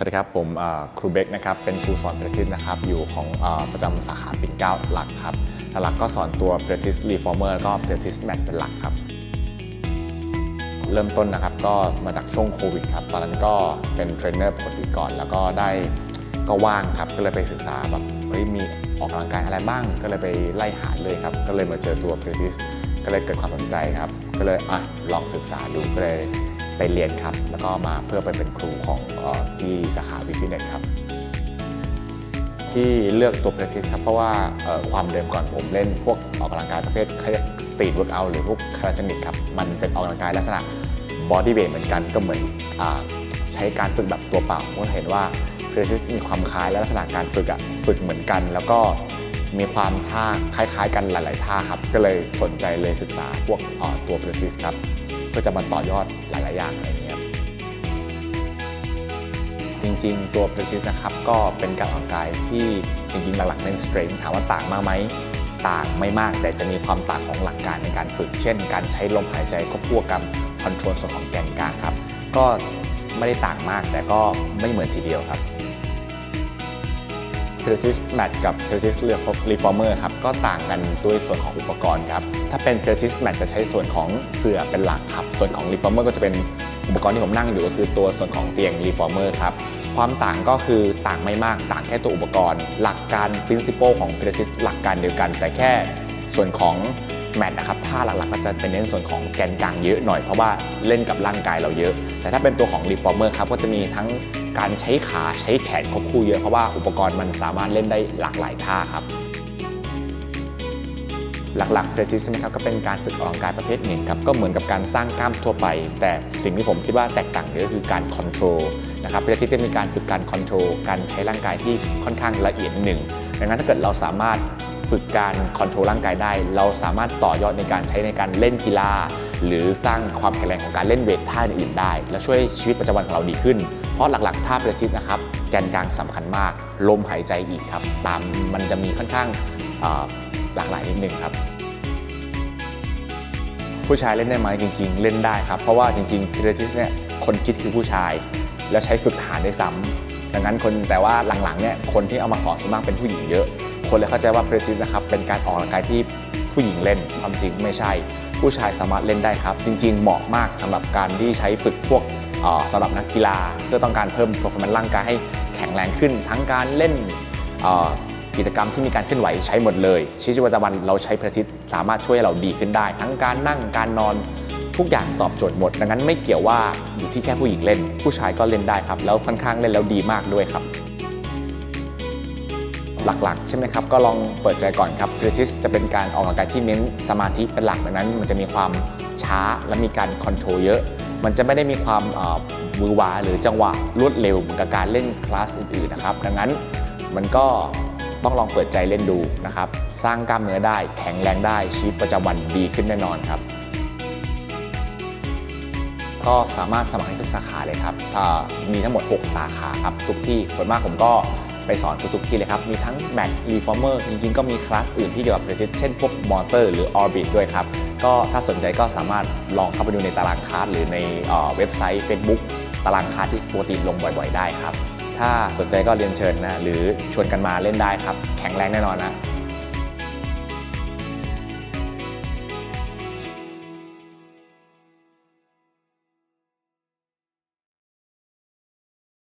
สวัสดีครับ ผมครูเบคนะครับ เป็นครูสอนพิลาทิสนะครับ อยู่ของอประจำสาขาปิ่นเก้าหลักครับหลักก็สอนตัวพิลาทิสรีฟอร์เมอร์แล้วก็พิลาทิสแมทเป็นหลักครับ เริ่มต้นนะครับก็มาจากช่วงโควิดครับ ตอนนั้นก็เป็นเทรนเนอร์ปกติก่อน แล้วก็ได้ก็ว่างครับ ก็เลยไปศึกษาแบบเฮ้ยมีออกกำลังกายอะไรบ้าง ก็เลยไปไล่หาเลยครับ ก็เลยมาเจอตัวพิลาทิสก็เลยเกิดความสนใจครับ ก็เลยอะลองศึกษาดูก็เลย ไปเรียนครับ แล้วก็มาเพื่อไปเป็นครูของออที่สาขาวิฟิเนตครับ ที่เลือกตัวเพลทิสครับ เพราะว่าความเดิมก่อนผมเล่นพวกออกกำลังกายประเภทสตรีทเวิร์กอัลหรือพวกคาราเซนิกครับ มันเป็นออกกำลังกายลักษณะบอดี้เวทเหมือนกันก็เหมือนอใช้การฝึกแบบตัวเปล่าผมเห็นว่าเพลทิสมีความคล้ายและลักษณะการฝึกอะฝึกเหมือนกัน แล้วก็มีความท่าคล้ายๆ กันหลาย ๆ ท่าครับ ก็เลยสนใจเลยศึกษาพวกตัวเพลทิสครับ เพื่อจะมาต่อยอดหลาย ๆ อย่างอะไรเงี้ยจริง ๆ ตัว Practice นะครับก็เป็นการออกกำลังกายที่จริง ๆ หลัก ๆ เน้น strength ถามว่าต่างมากไหมต่างไม่มาก แต่จะมีความต่างของหลักการในการฝึก เช่น การใช้ลมหายใจควบคู่กับคอนโทรลส่วนของแกนกลางครับ ก็ไม่ได้ต่างมากแต่ก็ไม่เหมือนทีเดียวครับ Pilates Mat กับ Pilates Reformer ครับก็ต่างกันด้วยส่วนของอุปกรณ์ครับถ้าเป็น Pilates Mat จะใช้ส่วนของเสื่อเป็นหลักครับ ส่วนของ Reformer ก็จะเป็นอุปกรณ์ที่ผมนั่งอยู่ก็คือตัวส่วนของเตียง Reformer ครับความต่างก็คือต่างไม่มากต่างแค่ตัวอุปกรณ์ หลักการ principle ของ Pilates หลักการเดียวกัน แต่แค่ส่วนของ แมทนะครับท่าหลักๆก็จะเป็นเน้นส่วนของแกนกลางเยอะหน่อย เพราะว่าเล่นกับร่างกายเราเยอะ แต่ถ้าเป็นตัวของ Reformer ครับก็จะมีทั้งการใช้ขาใช้แขนควบคู่เยอะเพราะว่าอุปกรณ์มันสามารถเล่นได้หลากหลายท่าครับหลักๆ p r a c t i c e ใช่ไหมครับก็เป็นการฝึกออกกำลังกายประเภทหนึ่งครับก็เหมือนกับการสร้างกล้ามทั่วไป แต่สิ่งที่ผมคิดว่าแตกต่างเยอะคือการคอนโทรลนะครับ p r a c t i c e จะมีการฝึกการคอนโทรลการใช้ร่างกายที่ค่อนข้างละเอียดหนึ่งดังนั้นถ้าเกิดเราสามารถ ฝึกการคอนโทรลร่างกายได้ เราสามารถต่อยอดในการใช้ในการเล่นกีฬา หรือสร้างความแข็งแรงของการเล่นเวทท่าอื่นๆได้ และช่วยชีวิตประจำวันของเราดีขึ้น เพราะหลักๆท่าประชิดนะครับแกนกลางสำคัญมาก ลมหายใจอีกครับ ตามมันจะมีค่อนข้างหลากหลายนิดนึงครับผู้ชายเล่นได้ไหมจริง ๆ เล่นได้ครับ เพราะว่าจริงๆพิลาทิสเนี่ยคนคิดคือผู้ชาย แล้วใช้ฝึกฐานได้ซ้ำดังนั้นคนแต่ว่าหลังๆเนี่ยคนที่เอามาสอนส่วนมากเป็นผู้หญิงเยอะ คนเลยเข้าใจว่าเพลาทิสนะครับเป็นการออกกำลังกายที่ผู้หญิงเล่นความจริงไม่ใช่ ผู้ชายสามารถเล่นได้ครับ จริง ๆ เหมาะมากสำหรับการที่ใช้ฝึกพวกเอ่อสำหรับนักกีฬา เพื่อต้องการเพิ่ม performance ร่างกายให้แข็งแรงขึ้น ทั้งการเล่นกิจกรรมที่มีการเคลื่อนไหวใช้หมดเลยชีวิตประจำวันเราใช้พระอาทิตย์สามารถช่วยให้เราดีขึ้นได้ ทั้งการนั่งการนอนทุกอย่างตอบโจทย์หมด ดังนั้นไม่เกี่ยวว่าอยู่ที่แค่ผู้หญิงเล่น ผู้ชายก็เล่นได้ครับ แล้วค่อนข้างเล่นแล้วดีมากด้วยครับ หลักๆ ใช่ไหมครับ ก็ลองเปิดใจก่อนครับพ i ล a ทิสจะเป็นการออกกำลังกายที่เน้นสมาธิเป็นหลักดังนั้น มันจะมีความช้าและมีการคอนโทรลเยอะ มันจะไม่ได้มีความมือวาหรือจังหวะรวดเร็วเหมือนกับการเล่นคลาสอื่นๆนะครับดังนั้นมันก็ต้องลองเปิดใจเล่นดูนะครับ สร้างกล้ามเนื้อได้แข็งแรงได้ชีวิตประจำวันดีขึ้นแน่นอนครับ ก็สามารถสมัครได้ทุกสาขาเลยครับอ่ามีทั้งหมด 6 สาขาครับทุกที่ส่วนมากผมก็ ไปสอนทุกๆที่เลยครับ มีทั้ง Mac Reformer จริงๆ ก็มีคลาสอื่นที่เกี่ยวกับ Precision เช่นพวกมอเตอร์หรือ Orbit ด้วยครับ ก็ถ้าสนใจก็สามารถลองเข้าไปดูในตารางคลาสหรือในเอ่อเว็บไซต์ Facebook ตารางคลาสที่ปกติลงบ่อยๆ ได้ครับ ถ้าสนใจก็เรียนเชิญนะ หรือชวนกันมาเล่นได้ครับ แข็งแรงแน่นอนนะ